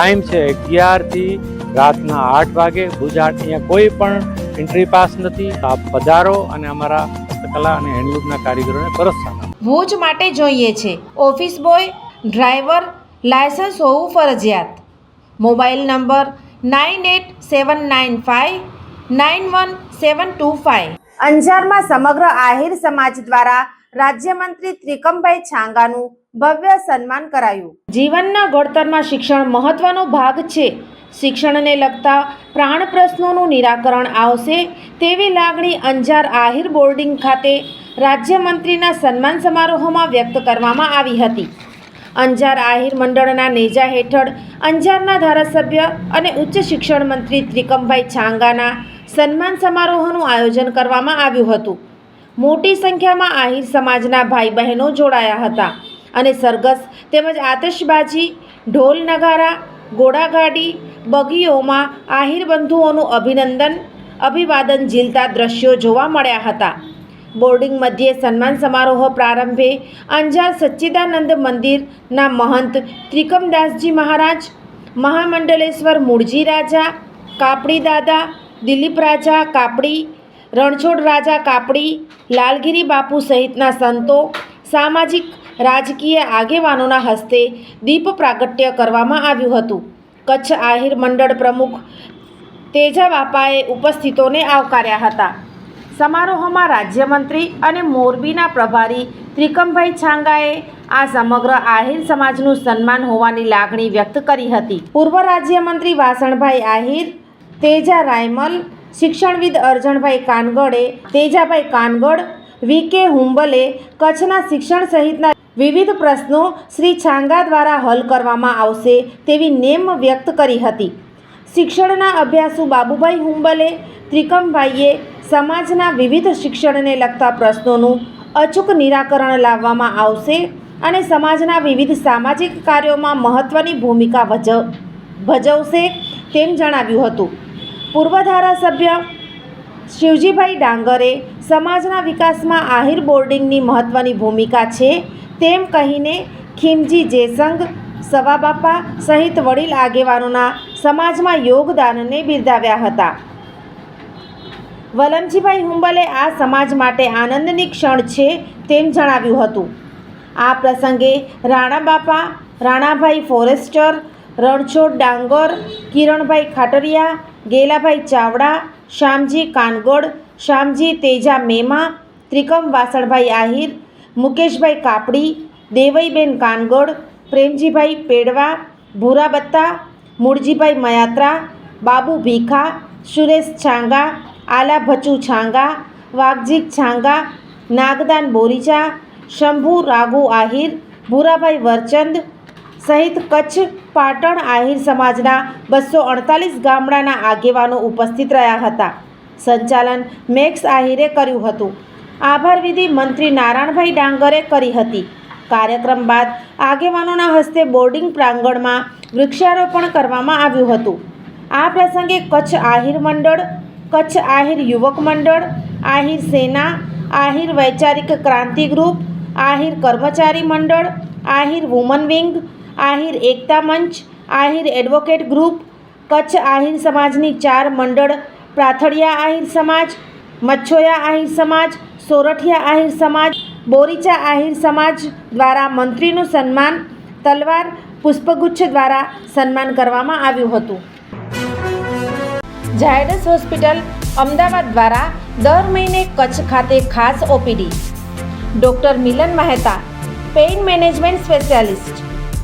Time છે અગિયારથી રાતના આઠ વાગે. ભુજાટ અહીંયા કોઈ પણ એન્ટ્રી પાસ નથી. આપ પધારો અને અમારા હસ્તકલા અને હેન્ડલૂમના કારીગરોને પ્રોત્સાહન ભુજ માટે જોઈએ છે. ઓફિસ બોય ડ્રાઈવર લાયસન્સ હોવું ફરજિયાત. Mobile number nine eight seven nine five nine one seven two five. અંજારમાં સમગ્ર આહિર સમાજ દ્વારા રાજ્યમંત્રી ત્રિકમભાઈ છાંગાનું ભવ્ય સન્માન કરાયું. જીવનના ઘડતરમાં શિક્ષણ મહત્વનો ભાગ છે. શિક્ષણને લગતા પ્રાણ પ્રશ્નોનું નિરાકરણ આવશે તેવી લાગણી અંજાર આહિર બોર્ડિંગ ખાતે રાજ્યમંત્રીના સન્માન સમારોહમાં વ્યક્ત કરવામાં આવી હતી. અંજાર આહિર મંડળના નેજા હેઠળ અંજારના ધારાસભ્ય અને ઉચ્ચ શિક્ષણ મંત્રી ત્રિકમભાઈ છાંગાના સન્માન સમારોહનું આયોજન કરવામાં આવ્યું હતું. મોટી સંખ્યામાં આહિર સમાજના ભાઈ બહેનો જોડાયા હતા અને સરઘસ તેમજ આતશબાજી, ઢોલ નગારા ઘોડાગાડી બગીઓમાં આહિર બંધુઓનું અભિનંદન, અભિવાદન ઝીલતા દ્રશ્યો જોવા મળ્યા હતા. બોર્ડિંગ મધ્યે સન્માન સમારોહ પ્રારંભે અંજાર સચ્ચિદાનંદ મંદિરના મહંત ત્રિકમદાસજી મહારાજ, મહામંડલેશ્વર મૂળજી રાજા, કાપડી દાદા, દિલીપ રાજા, કાપડી રણછોડ રાજા કાપડી, લાલગીરી બાપુ સહિતના સંતો, સામાજિક, રાજકીય આગેવાનોના હસ્તે દીપ પ્રાગટ્ય કરવામાં આવ્યું હતું. કચ્છ આહિર મંડળ પ્રમુખ તેજા બાપાએ ઉપસ્થિતોને આવકાર્યા હતા. સમારોહમાં રાજ્યમંત્રી અને મોરબીના પ્રભારી ત્રિકમભાઈ છાંગાએ આ સમગ્ર આહિર સમાજનું સન્માન હોવાની લાગણી વ્યક્ત કરી હતી. પૂર્વ રાજ્યમંત્રી વાસણભાઈ આહિર, તેજા રાયમલ શિક્ષણવિદ અરજણભાઈ કાનગડે, તેજાભાઈ કાનગડ, વી કે હુંબલે, કચ્છના શિક્ષણ સહિતના વિવિધ પ્રશ્નો શ્રી છાંગા દ્વારા હલ કરવામાં આવશે તેવી નેમ વ્યક્ત કરી હતી. શિક્ષણના અભ્યાસુ બાબુભાઈ હુંબલે, ત્રિકમભાઈએ સમાજના વિવિધ શિક્ષણને લગતા પ્રશ્નોનું અચૂક નિરાકરણ લાવવામાં આવશે અને સમાજના વિવિધ સામાજિક કાર્યોમાં મહત્ત્વની ભૂમિકા ભજવ ભજવશે તેમ જણાવ્યું હતું. પૂર્વ ધારાસભ્ય શિવજીભાઈ ડાંગરે સમાજના વિકાસમાં આહિર બોર્ડિંગની મહત્ત્વની ભૂમિકા છે તેમ કહીને ખીમજી જેસંગ, સવાબાપા સહિત વડીલ આગેવાનોના સમાજમાં યોગદાનને બિરદાવ્યા હતા. વલમજીભાઈ હુંબલે આ સમાજ માટે આનંદની ક્ષણ છે તેમ જણાવ્યું હતું. આ પ્રસંગે રાણાબાપા, રાણાભાઈ ફોરેસ્ટર, રણછોડ ડાંગર, કિરણભાઈ ખાટરિયા ગેલાભાઈ ચાવડા, શ્યામજી કાનગોડ શ્યામજી તેજા મેમા, ત્રિકમ વાસણભાઈ આહિર, મુકેશભાઈ કાપડી દેવઈબેન કાનગોડ પ્રેમજીભાઈ પેડવા, ભૂરાબત્તા મૂળજીભાઈ મયાત્રા, બાબુ ભીખા, સુરેશ છાંગા, આલા ભચુ છાંગા વાઘજી છાંગા, નાગદાન બોરીચા, શંભુ રાઘુ આહિર, ભૂરાભાઈ વરચંદ સહિત કચ્છ, પાટણ, આહિર સમાજના બસો અડતાલીસ ગામડાના આગેવાનો ઉપસ્થિત રહ્યા હતા. સંચાલન મેક્સ આહિરે કર્યું હતું. આભાર વિધિ મંત્રી નારાયણભાઈ ડાંગરે કરી હતી. કાર્યક્રમ બાદ આગેવાનોના હસ્તે બોર્ડિંગ પ્રાંગણમાં વૃક્ષારોપણ કરવામાં આવ્યું હતું. આ પ્રસંગે કચ્છ આહિર મંડળ, કચ્છ આહિર યુવક મંડળ, આહિર સેના, આહિર વૈચારિક ક્રાંતિ ગ્રુપ, આહિર કર્મચારી મંડળ, આહિર વુમન વિંગ આહિર એકતા મંચ, આહિર એડવોકેટ ગ્રુપ, કચ્છ આહિર સમાજની ચાર મંડળ, પ્રાથળિયા આહિર સમાજ, મચ્છોયા આહિર સમાજ, સોરઠિયા આહિર સમાજ, બોરીચા આહિર સમાજ દ્વારા મંત્રીનું સન્માન, તલવાર પુષ્પગુચ્છ દ્વારા સન્માન કરવામાં આવ્યું હતું. ઝાયડસ હોસ્પિટલ અમદાવાદ દ્વારા દર મહિને કચ્છ ખાતે ખાસ OPD. Doctor Milan Mehta, pain management specialist.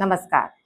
નમસ્કાર